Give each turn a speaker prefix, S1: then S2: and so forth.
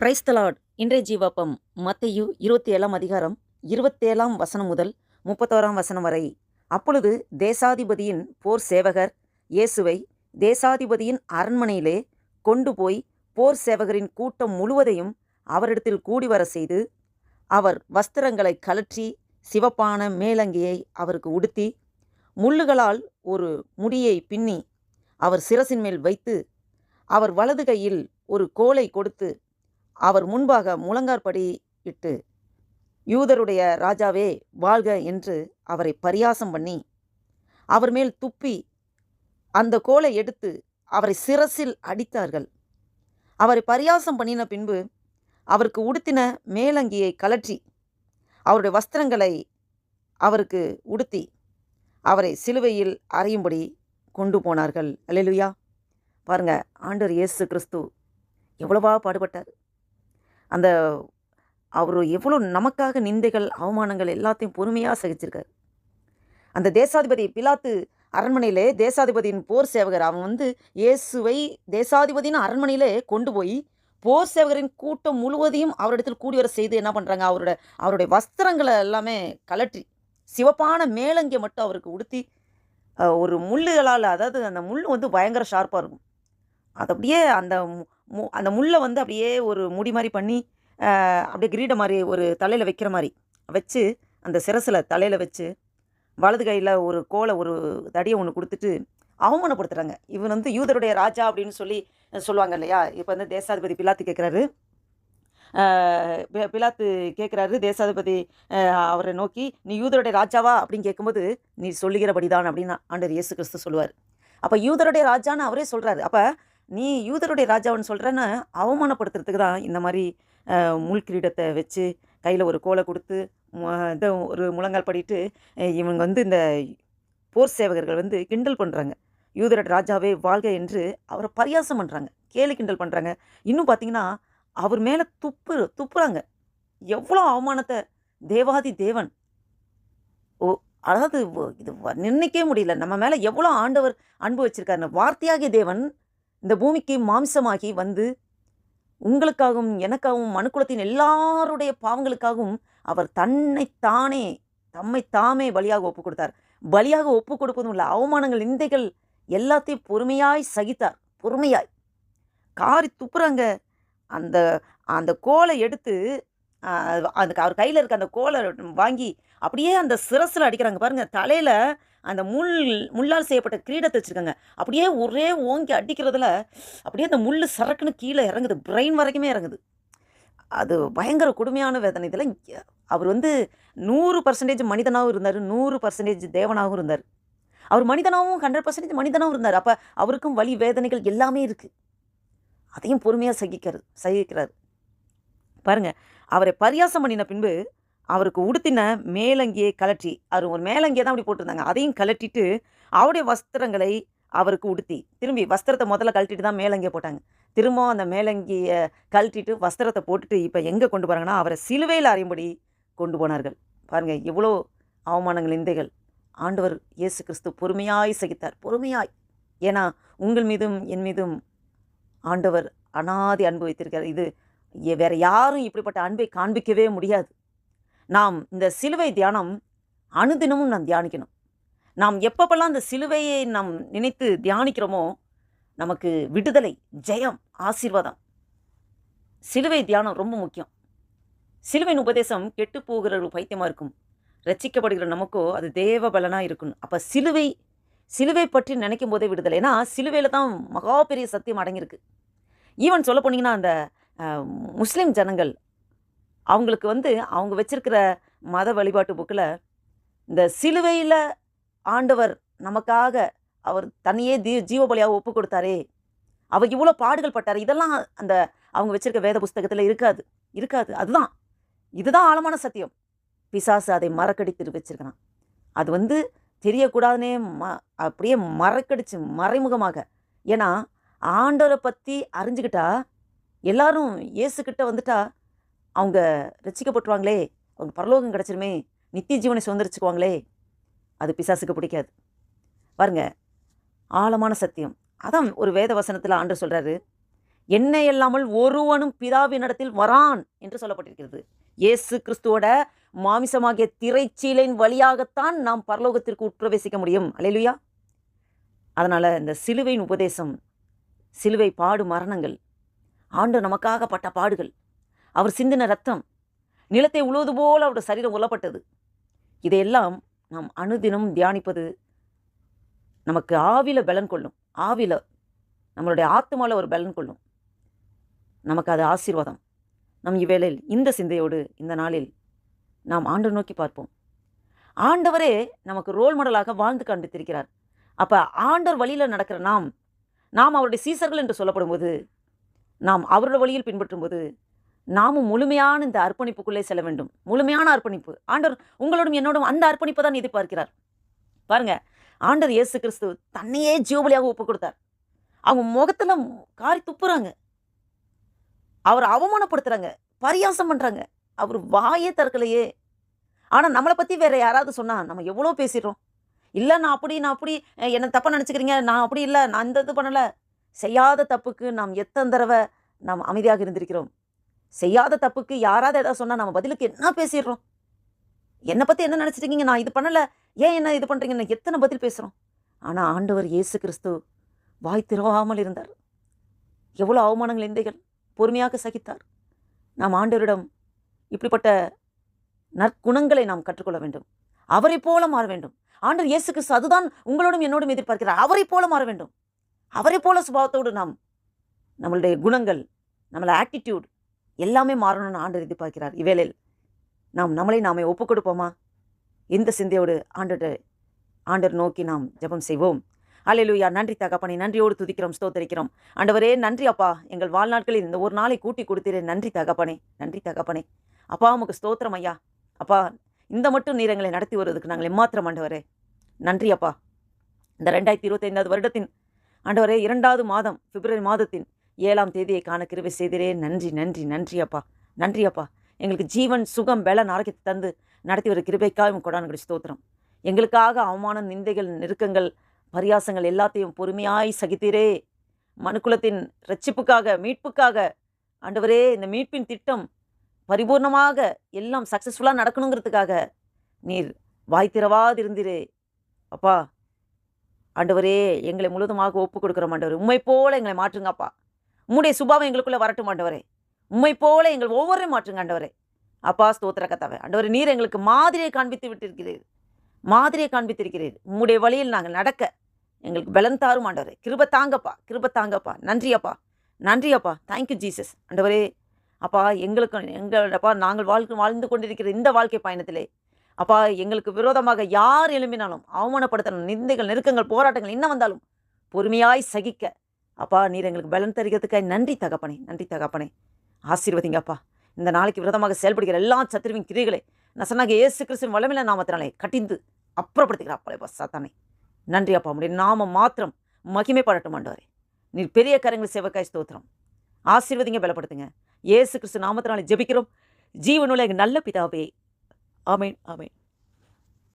S1: Praise the Lord இன்றைய ஜீவாப்பம் மத்தையு இருபத்தி ஏழாம் அதிகாரம் இருபத்தேழாம் வசனம் முதல் முப்பத்தோராம் வசனம் வரை. அப்பொழுது தேசாதிபதியின் போர் சேவகர் இயேசுவை தேசாதிபதியின் அரண்மனையிலே கொண்டு போய் போர் சேவகரின் கூட்டம் முழுவதையும் அவரிடத்தில் கூடி வர செய்து அவர் வஸ்திரங்களை கழற்றி சிவப்பான மேலங்கியை அவருக்கு உடுத்தி முள்ளுகளால் ஒரு முடியை பின்னி அவர் சிரசின் மேல் வைத்து அவர் வலது கையில் ஒரு கோலை கொடுத்து அவர் முன்பாக முழங்கார்படி இட்டு யூதருடைய ராஜாவே வாழ்க என்று அவரை பரியாசம் பண்ணி அவர் மேல் துப்பி அந்த கோலை எடுத்து அவரை சிரசில் அடித்தார்கள். அவரை பரியாசம் பண்ணின பின்பு அவருக்கு உடுத்தின மேலங்கியை கலற்றி அவருடைய வஸ்திரங்களை அவருக்கு உடுத்தி அவரை சிலுவையில் அறையும்படி கொண்டு போனார்கள். அல்லேலூயா! பாருங்க ஆண்டவர் இயேசு கிறிஸ்து எவ்வளவா பாடுபட்டார். அந்த அவர் எவ்வளோ நமக்காக நிந்தைகள் அவமானங்கள் எல்லாத்தையும் பொறுமையாக சகிச்சிருக்கார். அந்த தேசாதிபதி பிலாத்து அரண்மனையிலே தேசாதிபதியின் போர் சேவகர் அவன் வந்து இயேசுவை தேசாதிபதியின் அரண்மனையிலே கொண்டு போய் போர் சேவகரின் கூட்டம் முழுவதையும் அவரிடத்தில் கூடி வர செய்து என்ன பண்ணுறாங்க அவரோட அவருடைய வஸ்திரங்களை எல்லாமே கலற்றி சிவப்பான மேலங்கியை மட்டும் அவருக்கு உடுத்தி ஒரு முள்ளுகளால் அதாவது அந்த முள் வந்து பயங்கர ஷார்ப்பாக இருக்கும். அது அப்படியே அந்த மு- அந்த முள்ளை வந்து அப்படியே ஒரு முடி மாதிரி பண்ணி அப்படியே கிரீட மாதிரி ஒரு தலையில் வைக்கிற மாதிரி வச்சு அந்த சிரசில் தலையில் வச்சு வலது கையில் ஒரு கோலை ஒரு தடியை ஒன்று கொடுத்துட்டு அவமானப்படுத்துகிறாங்க இவன் வந்து யூதருடைய ராஜா அப்படின்னு சொல்லி சொல்லுவாங்க இல்லையா? இப்போ வந்து தேசாதிபதி பிலாத்து கேட்குறாரு பிலாத்து கேட்குறாரு தேசாதிபதி அவரை நோக்கி நீ யூதருடைய ராஜாவா? அப்படின்னு கேட்கும்போது நீ சொல்லுகிறபடி தான் அப்படின்னு ஆண்டர் இயேசு கிறிஸ்து சொல்லுவார். அப்போ யூதருடைய ராஜான்னு அவரே சொல்கிறாரு அப்போ நீ யூதருடைய ராஜாவுன்னு சொல்கிறேன்னு அவமானப்படுத்துறதுக்கு தான் இந்த மாதிரி அஹ், முள் கிரீடத்தை வச்சு கையில் ஒரு கோலை கொடுத்து இதை ஒரு முழங்கால் படிட்டு இவங்க வந்து இந்த போர் சேவகர்கள் வந்து கிண்டல் பண்ணுறாங்க யூதரட் ராஜாவே வாழ்க என்று அவரை பரியாசம் பண்ணுறாங்க கேலி கிண்டல் பண்ணுறாங்க இன்னும் பார்த்தீங்கன்னா அவர் மேலே துப்பு துப்புறாங்க. எவ்வளோ அவமானத்தை தேவாதி தேவன். ஓ அதாவது இது வ- நிர்ணயிக்கவே முடியல. நம்ம மேலே எவ்வளோ ஆண்டவர் அன்பு வச்சுருக்காருன்னு. வார்த்தையாகிய தேவன் இந்த பூமிக்கு மாம்சமாகி வந்து உங்களுக்காகவும் எனக்காகவும் மனுக்குலத்தின் எல்லாருடைய பாவங்களுக்காகவும் அவர் தன்னைத்தானே தம்மை தாமே பலியாக ஒப்பு கொடுத்தார் பலியாக ஒப்பு கொடுப்பதும் இல்லை அவமானங்கள் நிந்தைகள் எல்லாத்தையும் பொறுமையாய் சகித்தார். பொறுமையாய். காரி துப்புறாங்க. அந்த அந்த கோலை எடுத்து அந்த அவர் கையில் இருக்க அந்த கோலை வாங்கி அப்படியே அந்த சிரசில் அடிக்கிறாங்க. பாருங்கள் தலையில் அந்த முள் முள்ளால் செய்யப்பட்ட கிரீடத்தை வச்சுருக்காங்க. அப்படியே ஒரே ஓங்கி அடிக்கிறதுல அப்படியே அந்த முள் சரக்குன்னு கீழே இறங்குது. பிரெயின் வரைக்குமே இறங்குது. அது பயங்கர கொடுமையான வேதனை. இதில் அவர் வந்து நூறு பர்சன்டேஜ் மனிதனாகவும் இருந்தார். நூறு பர்சன்டேஜ் தேவனாகவும் இருந்தார். அவர் மனிதனாகவும் ஹண்ட்ரட் பர்சன்டேஜ் மனிதனாகவும் இருந்தார். அப்போ அவருக்கும் வழி வேதனைகள் எல்லாமே இருக்குது அதையும் பொறுமையாக சகிக்கிறது சகிக்கிறார். பாருங்க அவரை பரியாசம் பண்ணின பின்பு அவருக்கு உடுத்தின மேலங்கியை கலற்றி அவர் ஒரு மேலங்கியை தான் அப்படி போட்டிருந்தாங்க. அதையும் கலட்டிட்டு அவருடைய வஸ்திரங்களை அவருக்கு உடுத்தி திரும்பி வஸ்திரத்தை முதல்ல கழட்டிட்டு தான் மேலங்கியை போட்டாங்க. திரும்பவும் அந்த மேலங்கியை கழட்டிட்டு வஸ்திரத்தை போட்டுட்டு இப்போ எங்கே கொண்டு போகிறாங்கன்னா அவரை சிலுவையில் அறியும்படி கொண்டு போனார்கள். பாருங்கள் எவ்வளோ அவமானங்கள் நிந்தைகள். ஆண்டவர் இயேசு கிறிஸ்து பொறுமையாய் சகித்தார். பொறுமையாய். ஏன்னா உங்கள் மீதும் என் மீதும் ஆண்டவர் அனாதி அன்பு வைத்திருக்கார் இது வேறு யாரும் இப்படிப்பட்ட அன்பை காண்பிக்கவே முடியாது. நாம் இந்த சிலுவை தியானம் அனுதினமும் நாம் தியானிக்கணும். நாம் எப்பப்பெல்லாம் அந்த சிலுவையை நாம் நினைத்து தியானிக்கிறோமோ நமக்கு விடுதலை ஜெயம் ஆசீர்வாதம். சிலுவை தியானம் ரொம்ப முக்கியம். சிலுவையின் உபதேசம் கெட்டு போகிற ஒரு பைத்தியமாக இருக்கும். ரசிக்கப்படுகிற நமக்கோ அது தேவ பலனாக இருக்கணும் அப்போ சிலுவை சிலுவை பற்றி நினைக்கும் போதே விடுதலை. ஏன்னா சிலுவையில் தான் மகா பெரிய சத்தியம் அடங்கியிருக்கு. ஈவன் சொல்ல போனீங்கன்னா அந்த முஸ்லீம் ஜனங்கள் அவங்களுக்கு வந்து அவங்க வச்சிருக்கிற மத வழிபாட்டு புக்கில் இந்த சிலுவையில் ஆண்டவர் நமக்காக அவர் தன்னையே தீ ஜீவபலியாக ஒப்பு கொடுத்தாரே. அவர் இவ்வளோ பாடுகள் பட்டார். இதெல்லாம் அந்த அவங்க வச்சுருக்க வேத புஸ்தகத்தில் இருக்காது இருக்காது. அதுதான். இதுதான் ஆழமான சத்தியம். பிசாசு அதை மறக்கடித்து வச்சிருக்கிறான். அது வந்து தெரியக்கூடாதுனே ம அப்படியே மறக்கடிச்சு மறைமுகமாக. ஏன்னா ஆண்டவரை பற்றி அறிஞ்சுக்கிட்டா எல்லாரும் இயேசுக்கிட்ட வந்துட்டா அவங்க ரசிக்கப்பட்டுருவாங்களே அவங்க பரலோகம் கிடச்சிருமே நித்திய ஜீவனை சுதந்திரிச்சுக்குவாங்களே அது பிசாசுக்கு பிடிக்காது. பாருங்க ஆழமான சத்தியம். அதான் ஒரு வேத வசனத்தில் ஆண்டு சொல்கிறாரு என்னை இல்லாமல் ஒருவனும் பிதாவினிடத்தில் வரான் என்று சொல்லப்பட்டிருக்கிறது. இயேசு கிறிஸ்துவோட மாமிசமாகிய திரைச்சீலையின் வழியாகத்தான் நாம் பரலோகத்திற்கு உட்பிரவேசிக்க முடியும். அலையிலுயா அதனால் இந்த சிலுவையின் உபதேசம் சிலுவை பாடு மரணங்கள் ஆண்டு நமக்காக பட்ட பாடுகள் அவர் சிந்தின ரத்தம் நிலத்தை உழுவது போல் அவருடைய சரீரம் உலப்பட்டது. இதையெல்லாம் நாம் அனுதினம் தியானிப்பது நமக்கு ஆவில பலன் கொள்ளும். ஆவில நம்மளுடைய ஆத்மாவில் ஒரு பலன் கொள்ளும். நமக்கு அது ஆசீர்வாதம். நம் இவ்வேளையில் இந்த சிந்தையோடு இந்த நாளில் நாம் ஆண்டு நோக்கி பார்ப்போம். ஆண்டவரே நமக்கு ரோல் மாடலாக வாழ்ந்து காண்பித்திருக்கிறார். அப்போ ஆண்டவர் வழியில் நடக்கிற நாம் நாம் அவருடைய சீசர்கள் என்று சொல்லப்படும்போது நாம் அவருடைய வழியில் பின்பற்றும்போது நாமும் முழுமையான இந்த அர்ப்பணிப்புக்குள்ளே செல்ல வேண்டும். முழுமையான அர்ப்பணிப்பு. ஆண்டவர் உங்களோடும் என்னோடும் அந்த அர்ப்பணிப்பை தான் எதிர்பார்க்கிறார். பாருங்க ஆண்டவர் இயேசு கிறிஸ்து தன்னையே ஜீவபலியாக ஒப்பு கொடுத்தார். அவங்க முகத்தில் காரி துப்புறாங்க. அவர் அவமானப்படுத்துறாங்க. பரியாசம் பண்ணுறாங்க அவர் வாயே திறக்கலையே. ஆனால் நம்மளை பற்றி வேற யாராவது சொன்னால் நம்ம எவ்வளோ பேசிடுறோம்? இல்லை நான் அப்படி நான் அப்படி என்னை தப்பாக நினச்சிக்கிறீங்க நான் அப்படி இல்லை நான் இந்த இது பண்ணலை. செய்யாத தப்புக்கு நாம் எத்தனை தடவை நாம் அமைதியாக இருந்திருக்கிறோம்? செய்யாத தப்புக்கு யாராவது ஏதாவது சொன்னால் நம்ம பதிலுக்கு என்ன பேசிடுறோம்? என்னை பற்றி என்ன நினச்சிருக்கீங்க நான் இது பண்ணலை. ஏன் என்ன இது பண்ணுறீங்கன்னு எத்தனை பதில் பேசுகிறோம் ஆனால் ஆண்டவர் இயேசு கிறிஸ்து வாய் திறவாமல் இருந்தார். எவ்வளோ அவமானங்கள் இந்தைகள் பொறுமையாக சகித்தார். நாம் ஆண்டவரிடம் இப்படிப்பட்ட நற்குணங்களை நாம் கற்றுக்கொள்ள வேண்டும். அவரை போல மாற வேண்டும். ஆண்டவர் இயேசு கிறிஸ்து அதுதான் உங்களோடும் என்னோடும் எதிர்பார்க்கிறார். அவரை போல மாற வேண்டும். அவரை போல சுபாவத்தோடு நாம் நம்மளுடைய குணங்கள் நம்மளை ஆட்டிடியூட் எல்லாமே மாறணும்னு ஆண்டர் எதிர்பார்க்கிறார். இவேளையில் நாம் நம்மளை நாமே ஒப்பு கொடுப்போமா? இந்த சிந்தையோடு ஆண்டர் ஆண்டர் நோக்கி நாம் ஜெபம் செய்வோம். அல்லேலூயா நன்றி தகப்பனை நன்றியோடு துதிக்கிறோம் ஸ்தோத்தரிக்கிறோம். ஆண்டவரே நன்றி அப்பா. எங்கள் வாழ்நாட்களில் இந்த ஒரு நாளை கூட்டி கொடுத்திரு. நன்றி தகப்பனே நன்றி தகப்பனே. அப்பா உமக்கு ஸ்தோத்திரம் ஐயா. அப்பா இந்த மட்டும் நீரங்களை நடத்தி வருவதுக்கு நாங்கள் எம்மாத்திரம் ஆண்டவரே. நன்றி அப்பா. இந்த ரெண்டாயிரத்தி இருபத்தைந்தாவது வருடத்தின் ஆண்டவரே இரண்டாவது மாதம் பிப்ரவரி மாதத்தின் ஏழாம் தேதியை காண கிருபை செய்திரே. நன்றி நன்றி நன்றி அப்பா. நன்றி அப்பா. எங்களுக்கு ஜீவன் சுகம் பலன் ஆரோக்கியத்தை தந்து நடத்தி வர கிருபைக்காக கொடானுடைய ஸ்தோத்திரம். எங்களுக்காக அவமானம் நிந்தைகள் நெருக்கங்கள் பரியாசங்கள் எல்லாத்தையும் பொறுமையாய் சகித்தீரே. மனுக்குலத்தின் ரட்சிப்புக்காக மீட்புக்காக ஆண்டவரே இந்த மீட்பின் திட்டம் பரிபூர்ணமாக எல்லாம் சக்ஸஸ்ஃபுல்லாக நடக்கணுங்கிறதுக்காக நீர் வாய் திறவாதிருந்திரே. அப்பா ஆண்டவரே எங்களை முழுவதுமாக ஒப்பு கொடுக்குறோம் ஆண்டவர். உண்மை போல எங்களை மாற்றுங்கப்பா. உம்முடைய சுபாவம் எங்களுக்குள்ளே வரட்டும் ஆண்டவரே. உண்மை போல எங்கள் ஒவ்வொரு மாற்றுங்க ஆண்டவரே. அப்பா ஸ்தோத்திர கத்தாவே ஆண்டவரே நீர் எங்களுக்கு மாதிரியை காண்பித்து விட்டிருக்கிறீர். மாதிரியை காண்பித்திருக்கிறீர். உம்முடைய வழியில் நாங்கள் நடக்க எங்களுக்கு பலன் தாரும் ஆண்டவரே. கிருப தாங்கப்பா கிருப தாங்கப்பா. நன்றி அப்பா. நன்றி அப்பா. தேங்க்யூ ஜீசஸ் ஆண்டவரே அப்பா எங்களுக்கு எங்களப்பா நாங்கள் வாழ்க்கை வாழ்ந்து கொண்டிருக்கிற இந்த வாழ்க்கை பயணத்திலே அப்பா எங்களுக்கு விரோதமாக யார் எழும்பினாலும் அவமானப்படுத்தணும் நிந்தைகள் நெருக்கங்கள் போராட்டங்கள் என்ன வந்தாலும் பொறுமையாய் சகிக்க அப்பா நீர் எங்களுக்கு பலன் தருகிறதுக்காக நன்றி தகப்பனே நன்றி தகப்பனே. ஆசீர்வதிங்க அப்பா இந்த நாளைக்கு விரதமாக செயல்படுகிற எல்லா சத்துருவின் கிரிகளை நசனாக இயேசு கிறிஸ்துவின் வளமில்ல நாமத்தினாலே கட்டிந்து அப்புறப்படுத்துகிற அப்பா சாத்தானே. நன்றி அப்பா உடைய நாமம் மாத்திரம் மகிமைப்படட்டும் ஆண்டவரே. நீர் பெரிய கரங்கள் சேவக்காய் ஸ்தோத்திரம். ஆசீர்வதிங்க பலப்படுத்துங்க. ஏசு கிறிஸ்து நாமத்தினாலே ஜெபிக்கிறோம். ஜீவனுள்ள எங்கள் நல்ல பிதாவே. ஆமேன் ஆமேன்.